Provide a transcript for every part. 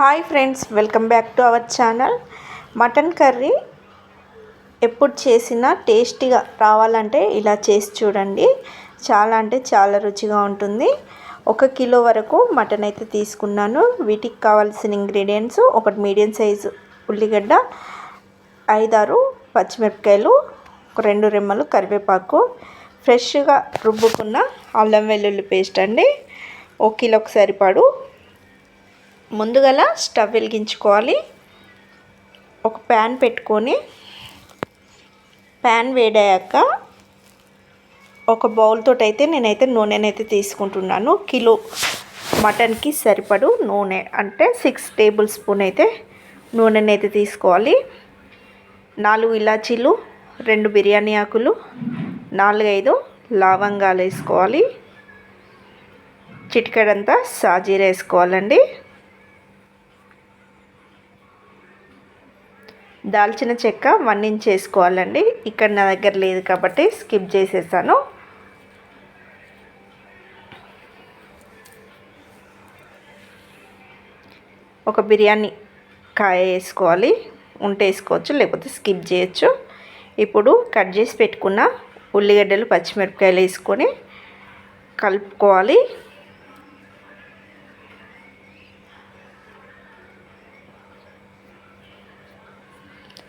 Hi friends welcome back to our channel. Mutton curry ఎప్పుడు చేసినా టేస్టీగా రావాలంటే ఇలా చేసి చూడండి. చాలా అంటే చాలా రుచిగా ఉంటుంది. ఒక కిలో వరకు మటన్ అయితే తీసుకున్నాను. వీటికి కావాల్సిన ఇంగ్రీడియంట్స్ ఒకటి మీడియం సైజు ఉల్లిగడ్డ ఐదారు పచ్చిమిరపకాయలు ఒక రెండు రెమ్మలు కరివేపాకు. ఫ్రెష్గా రుబ్బుకున్న అల్లం వెల్లుల్లి పేస్ట్ అండి. ఒక కిలోకి సరిపడు ముందుగల స్టవ్ వెలిగించుకోవాలి. ఒక ప్యాన్ పెట్టుకొని ప్యాన్ వేడయ్యాక ఒక బౌల్తో అయితే నేనైతే నూనెనైతే తీసుకుంటున్నాను. కిలో మటన్కి సరిపడు నూనె అంటే సిక్స్ టేబుల్ స్పూన్ అయితే నూనెనైతే తీసుకోవాలి. నాలుగు ఇలాచీలు రెండు బిర్యానీ ఆకులు నాలుగైదు లవంగాలు వేసుకోవాలి. చిటికడంతా సాజీర వేసుకోవాలండి. దాల్చిన చెక్క వన్ ఇంచ్ వేసుకోవాలండి. ఇక్కడ నా దగ్గర లేదు కాబట్టి స్కిప్ చేసేసాను. ఒక బిర్యానీ కాయ వేసుకోవాలి. ఉంటే వేసుకోవచ్చు లేకపోతే స్కిప్ చేయొచ్చు. ఇప్పుడు కట్ చేసి పెట్టుకున్న ఉల్లిగడ్డలు పచ్చిమిరపకాయలు వేసుకొని కలుపుకోవాలి.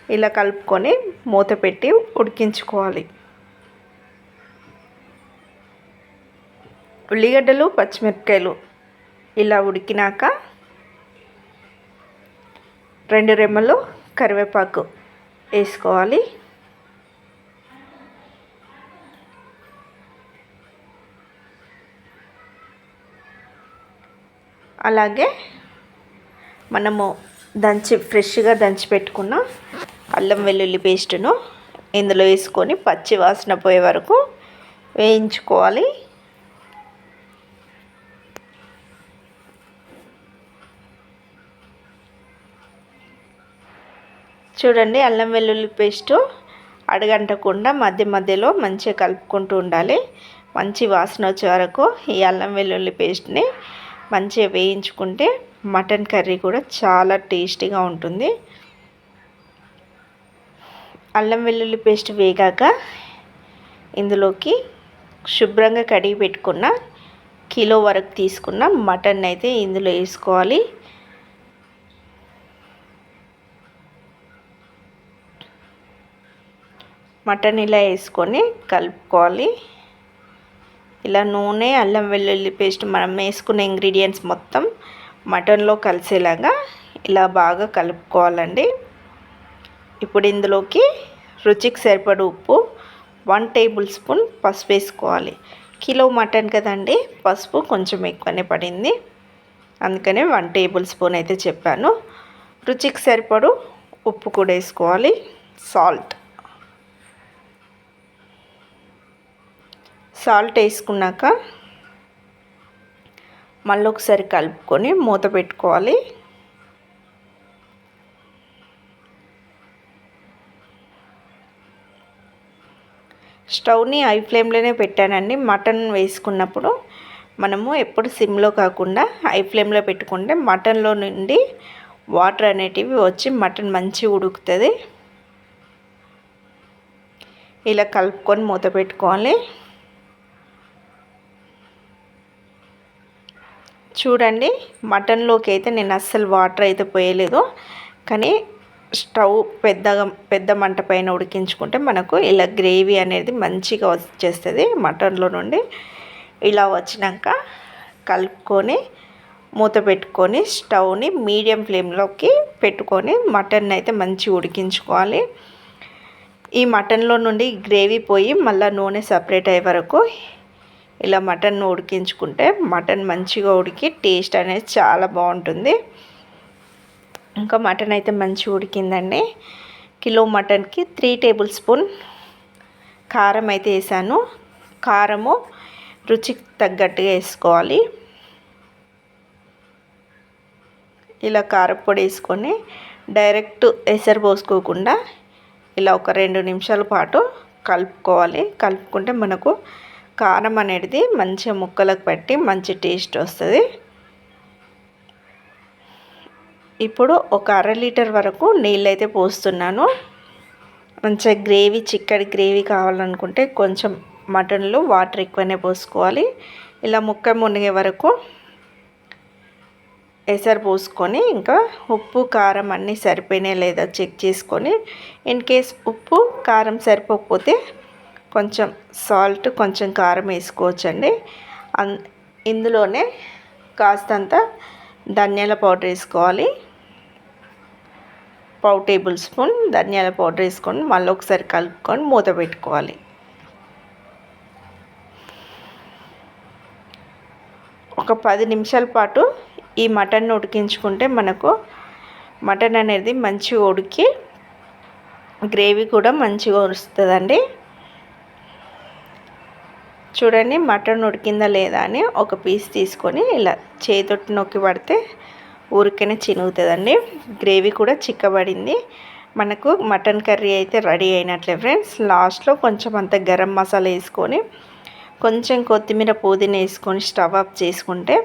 ఇలా కలుపుకొని మూత పెట్టి ఉడికించుకోవాలి. ఉల్లిగడ్డలు పచ్చిమిరపకాయలు ఇలా ఉడికినాక రెండు రెమ్మలు కరివేపాకు వేసుకోవాలి. అలాగే మనము దంచి ఫ్రెష్గా దంచి పెట్టుకున్న అల్లం వెల్లుల్లి పేస్టును ఇందులో వేసుకొని పచ్చి వాసన పోయే వరకు వేయించుకోవాలి. చూడండి అల్లం వెల్లుల్లి పేస్టు అడగంటకుండా మధ్య మధ్యలో మంచిగా కలుపుకుంటూ ఉండాలి. మంచి వాసన వచ్చే వరకు ఈ అల్లం వెల్లుల్లి పేస్ట్ని మంచిగా వేయించుకుంటే మటన్ కర్రీ కూడా చాలా టేస్టీగా ఉంటుంది. అల్లం వెల్లుల్లి పేస్ట్ వేగాక ఇందులోకి శుభ్రంగా కడిగి పెట్టుకున్న కిలో వరకు తీసుకున్న మటన్ అయితే ఇందులో వేసుకోవాలి. మటన్ ఇలా వేసుకొని కలుపుకోవాలి. ఇలా నూనె అల్లం వెల్లుల్లి పేస్ట్ మనం వేసుకున్న ఇంగ్రీడియంట్స్ మొత్తం మటన్లో కలిసేలాగా ఇలా బాగా కలుపుకోవాలండి. ఇప్పుడు ఇందులోకి రుచికి సరిపడు ఉప్పు వన్ టేబుల్ స్పూన్ పసుపు వేసుకోవాలి. కిలో మటన్ కదండి పసుపు కొంచెం ఎక్కువనే పడింది. అందుకనే వన్ టేబుల్ స్పూన్ అయితే చెప్పాను. రుచికి సరిపడు ఉప్పు కూడా వేసుకోవాలి. సాల్ట్. సాల్ట్ వేసుకున్నాక మళ్ళీ ఒకసారి కలుపుకొని మూత పెట్టుకోవాలి. స్టవ్ని హై ఫ్లేమ్లోనే పెట్టానండి. మటన్ వేసుకున్నప్పుడు మనము ఎప్పుడు సిమ్లో కాకుండా హై ఫ్లేమ్లో పెట్టుకుంటే మటన్లో నుండి వాటర్ అనేటివి వచ్చి మటన్ మంచి ఉడుకుతుంది. ఇలా కలుపుకొని మూత పెట్టుకోవాలి. చూడండి మటన్లోకి అయితే నేను అస్సలు వాటర్ అయితే పోయలేదు. కానీ స్టవ్ పెద్దగా పెద్ద మంట పైన ఉడికించుకుంటే మనకు ఇలా గ్రేవీ అనేది మంచిగా వచ్చేస్తుంది మటన్లో నుండి. ఇలా వచ్చినాక కలుపుకొని మూత పెట్టుకొని స్టవ్ని మీడియం ఫ్లేమ్లోకి పెట్టుకొని మటన్ అయితే మంచి ఉడికించుకోవాలి. ఈ మటన్లో నుండి గ్రేవీ పోయి మళ్ళీ నూనె సపరేట్ అయ్యే వరకు ఇలా మటన్ ఉడికించుకుంటే మటన్ మంచిగా ఉడికి టేస్ట్ అనేది చాలా బాగుంటుంది. ఇంకా మటన్ అయితే మంచి ఉడికిందండి. కిలో మటన్కి త్రీ టేబుల్ స్పూన్ కారం అయితే వేసాను. కారము రుచికి తగ్గట్టుగా వేసుకోవాలి. ఇలా కారపొడి వేసుకొని డైరెక్ట్ ఎసరు పోసుకోకుండా ఇలా ఒక రెండు నిమిషాల పాటు కలుపుకోవాలి. కలుపుకుంటే మనకు కారం అనేది మంచిగా ముక్కలకు పట్టి మంచి టేస్ట్ వస్తుంది. ఇప్పుడు ఒక అర లీటర్ వరకు నీళ్ళైతే పోస్తున్నాను. మంచిగా గ్రేవీ చిక్కడి గ్రేవీ కావాలనుకుంటే కొంచెం మటన్లో వాటర్ ఎక్కువనే పోసుకోవాలి. ఇలా ముక్క మునిగే వరకు ఎసరు పోసుకొని ఇంకా ఉప్పు కారం అన్నీ సరిపోయినా లేదా చెక్ చేసుకొని ఇన్ కేస్ ఉప్పు కారం సరిపోకపోతే కొంచెం సాల్ట్ కొంచెం కారం వేసుకోవచ్చండి. అన్ ఇందులోనే కాస్తంత ధనియాల పౌడర్ వేసుకోవాలి. పావు టేబుల్ స్పూన్ ధనియాల పౌడర్ వేసుకొని మళ్ళీ ఒకసారి కలుపుకొని మూత పెట్టుకోవాలి. ఒక పది నిమిషాల పాటు ఈ మటన్ ఉడికించుకుంటే మనకు మటన్ అనేది మంచిగా ఉడికి గ్రేవీ కూడా మంచిగా వస్తుందండి చూడండి మటన్ ఉడికిందా లేదా అని ఒక పీస్ తీసుకొని ఇలా చేతొట్టి నొక్కి పడితే ఊరికనే చినుగుతుందండి. గ్రేవీ కూడా చిక్కబడింది. మనకు మటన్ కర్రీ అయితే రెడీ అయినట్లే ఫ్రెండ్స్. లాస్ట్లో కొంచెం అంత గరం మసాలా వేసుకొని కొంచెం కొత్తిమీర పుదీనా వేసుకొని స్టవ్ ఆఫ్ చేసుకుంటే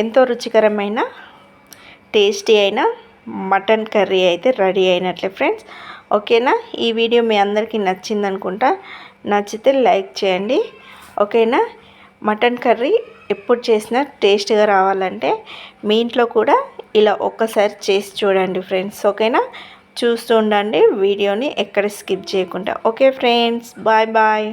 ఎంతో రుచికరమైన టేస్టీ అయిన మటన్ కర్రీ అయితే రెడీ అయినట్లే ఫ్రెండ్స్. ఓకేనా? ఈ వీడియో మీ అందరికీ నచ్చిందనుకుంటా నచ్చితే లైక్ చేయండి. ఓకేనా? మటన్ కర్రీ ఎప్పుడు చేసినా టేస్ట్గా రావాలంటే మీ ఇంట్లో కూడా ఇలా ఒక్కసారి చేసి చూడండి ఫ్రెండ్స్ ఓకేనా? చూస్తూ ఉండండి వీడియోని ఎక్కడ స్కిప్ చేయకుండా. Okay friends bye bye.